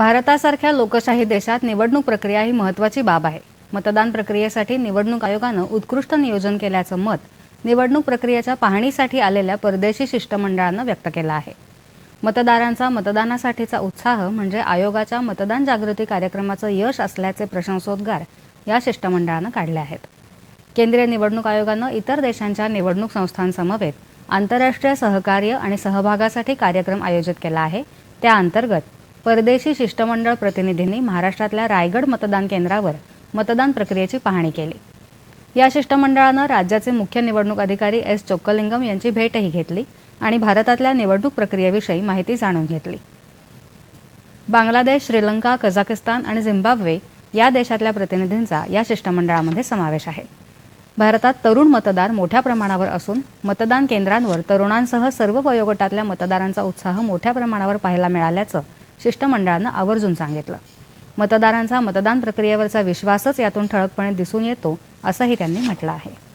भारतासारख्या लोकशाही देशात निवडणूक प्रक्रिया ही महत्त्वाची बाब आहे. मतदान प्रक्रियेसाठी निवडणूक आयोगानं उत्कृष्ट नियोजन केल्याचं मत निवडणूक प्रक्रियेच्या पाहणीसाठी आलेल्या परदेशी शिष्टमंडळानं व्यक्त केलं आहे. मतदारांचा मतदानासाठीचा उत्साह म्हणजे आयोगाच्या मतदान जागृती कार्यक्रमाचं यश असल्याचे प्रशंसोद्गार या शिष्टमंडळानं काढले आहेत. केंद्रीय निवडणूक आयोगानं इतर देशांच्या निवडणूक संस्थांसमवेत आंतरराष्ट्रीय सहकार्य आणि सहभागासाठी कार्यक्रम आयोजित केला आहे. त्या अंतर्गत परदेशी शिष्टमंडळ प्रतिनिधींनी महाराष्ट्रातल्या रायगड मतदान केंद्रावर मतदान प्रक्रियेची पाहणी केली. या शिष्टमंडळानं राज्याचे मुख्य निवडणूक अधिकारी एस चोक्कलिंगम यांची भेटही घेतली आणि भारतातल्या निवडणूक प्रक्रियेविषयी माहिती जाणून घेतली. बांगलादेश श्रीलंका कझाकिस्तान आणि झिम्बाब्वे या देशातल्या प्रतिनिधींचा या शिष्टमंडळामध्ये समावेश आहे. भारतात तरुण मतदार मोठ्या प्रमाणावर असून मतदान केंद्रांवर तरुणांसह सर्व वयोगटातल्या मतदारांचा उत्साह मोठ्या प्रमाणावर पाहायला मिळाल्याचं शिष्टमंडळानं आवर्जून सांगितलं. मतदारांचा मतदान प्रक्रियेवरचा विश्वासच यातून ठळकपणे दिसून येतो असंही त्यांनी म्हटलं आहे.